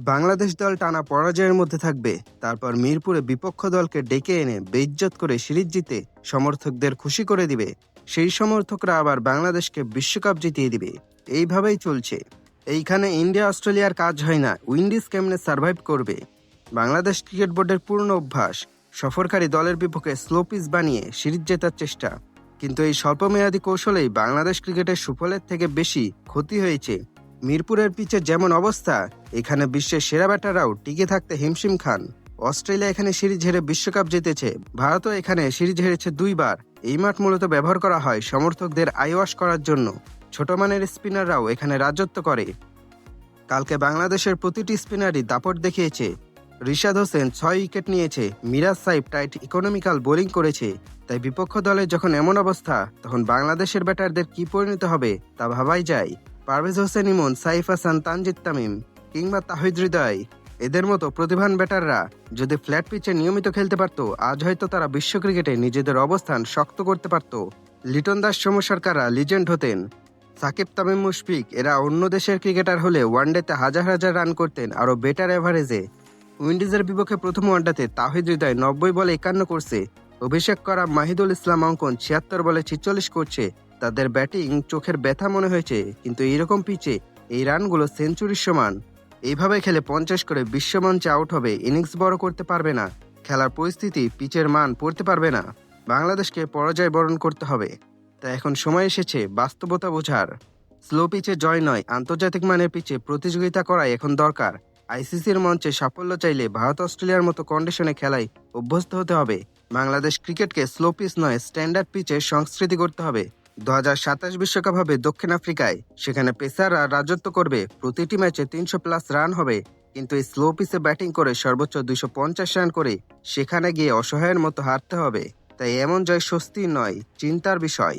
বাংলাদেশ দল টানা পরাজয়ের মধ্যে থাকবে। তারপর মিরপুরে বিপক্ষ দলকে ডেকে এনে বেইজ্জত করে সিরিজ জিতে সমর্থকদের খুশি করে দিবে। সেই সমর্থকরা আবার বাংলাদেশকে বিশ্বকাপ জিতিয়ে দিবে। এইভাবেই চলছে। এইখানে ইন্ডিয়া অস্ট্রেলিয়ার কাজ হয় না। উইন্ডিজ কেমনে সার্ভাইভ করবে? বাংলাদেশ ক্রিকেট বোর্ডের পূর্ণ অভ্যাস। সফরকারী দলের বিপক্ষে স্লো পিচ বানিয়ে সিরিজ জেতার চেষ্টা। কিন্তু এই স্বল্পমেয়াদী কৌশলেই বাংলাদেশ ক্রিকেটের সুফলের থেকে বেশি ক্ষতি হয়েছে। মিরপুরের পিচে যেমন অবস্থা, এখানে বিশ্বের সেরা ব্যাটাররাও টিকে থাকতে হিমশিম খান। অস্ট্রেলিয়া এখানে সিরিজ হেরে বিশ্বকাপ জিতেছে। ভারতও এখানে সিরিজ হেরেছে দুইবার। এই মাঠ মূলত ব্যবহার করা হয় সমর্থকদের আইওয়াশ করার জন্য। ছোট মানের স্পিনাররাও এখানে রাজত্ব করে। কালকে বাংলাদেশের প্রতিটি স্পিনারই দাপট দেখিয়েছে। রিশাদ হোসেন ছয় উইকেট নিয়েছে, মিরাজ সাইব টাইট ইকোনমিক্যাল বোলিং করেছে। তাই বিপক্ষ দলের যখন এমন অবস্থা, তখন বাংলাদেশের ব্যাটারদের কি পরিণত হবে, তা ভাবাই যায়। পারভেজ হোসেন ইমন, সাইফ হাসান, তানজিদ তামিম কিংবা তাহিদ হৃদয়, এদের মতো প্রতিভান ব্যাটাররা যদি ফ্ল্যাট পিচে নিয়মিত খেলতে পারত, আজ হয়তো তারা বিশ্ব ক্রিকেটে নিজেদের অবস্থান শক্ত করতে পারত। লিটন দাস সরকাররা লিজেন্ড হতেন। সাকিব তামিম মুশফিক, এরা অন্য দেশের ক্রিকেটার হলে ওয়ানডেতে হাজার হাজার রান করতেন, আরও বেটার এভারেজে। উইন্ডিজের বিপক্ষে প্রথম ওয়ানডেতে তাহিদ হৃদয় নব্বই বলে একান্ন করছে। অভিষেক করা মাহিদুল ইসলাম অঙ্কন ছিয়াত্তর বলে ছিচল্লিশ করছে। তাদের ব্যাটিং চোখের ব্যথা মনে হয়েছে, কিন্তু এইরকম পিচে এই রানগুলো সেঞ্চুরির সমান। এইভাবে খেলে পঞ্চাশ করে বিশ্বমঞ্চে আউট হবে, ইনিংস বড় করতে পারবে না। খেলার পরিস্থিতি, পিচের মান পড়তে পারবে না। বাংলাদেশকে পরাজয় বরণ করতে হবে। তা এখন সময় এসেছে বাস্তবতা বোঝার। স্লো পিচে জয় নয়, আন্তর্জাতিক মানের পিচে প্রতিযোগিতা করাই এখন দরকার। আইসিসির মঞ্চে সাফল্য চাইলে ভারত অস্ট্রেলিয়ার মতো কন্ডিশনে খেলায় অভ্যস্ত হতে হবে। বাংলাদেশ ক্রিকেটকে স্লো পিচ নয়, স্ট্যান্ডার্ড পিচে সংস্কৃতি করতে হবে। দু হাজার সাতাশ বিশ্বকাপ হবে দক্ষিণ আফ্রিকায়। সেখানে পেসাররা রাজত্ব করবে। প্রতিটি ম্যাচে তিনশো প্লাস রান হবে। কিন্তু এই স্লো পিসে ব্যাটিং করে সর্বোচ্চ দুইশো পঞ্চাশ রান করে সেখানে গিয়ে অসহায়ের মতো হারতে হবে। তাই এমন জয় স্বস্তি নয়, চিন্তার বিষয়।